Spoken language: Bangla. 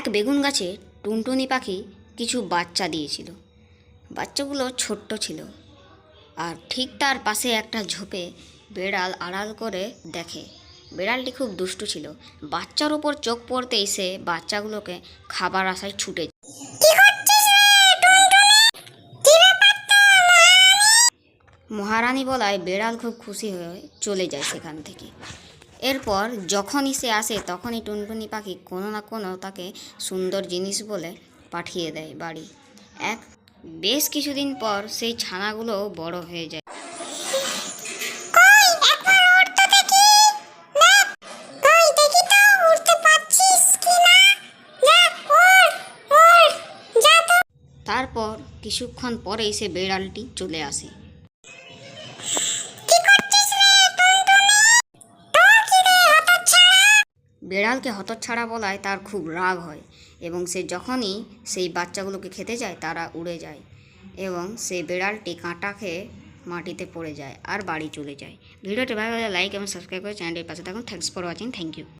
এক বেগুন গাছে টুনটুনি পাখি কিছু বাচ্চা দিয়েছিল। বাচ্চাগুলো ছোট্ট ছিল আর ঠিক তার পাশে একটা ঝোপে বেড়াল আড়াল করে দেখে। বেড়ালটি খুব দুষ্টু ছিল। বাচ্চার ওপর চোখ পড়তে এসে বাচ্চাগুলোকে খাবার আশায় ছুটে যায়। মহারানী বলায় বেড়াল খুব খুশি হয়ে চলে যায় সেখান থেকে। এরপর যখনই সে আসে তখনই টুনটুনি পাখি কোনো না কোনো তাকে সুন্দর জিনিস বলে পাঠিয়ে দেয় বাড়ি। এক বেশ কিছুদিন পর সেই ছানাগুলো বড় হয়ে যায়। তারপর কিছুক্ষণ পরেই সে বেড়ালটি চলে আসে। বেড়ালকে হতচ্ছাড়া বলায় তার খুব রাগ হয় এবং সে যখনই সেই বাচ্চাগুলোকে খেতে যায়, তারা উড়ে যায় এবং সেই বেড়ালটি কাঁটা খেয়ে মাটিতে পড়ে যায় আর বাড়ি চলে যায়। ভিডিওটি ভালো লাগলে লাইক এবং সাবস্ক্রাইব করে চ্যানেলটির পাশে থাকুন। Thanks for watching thank you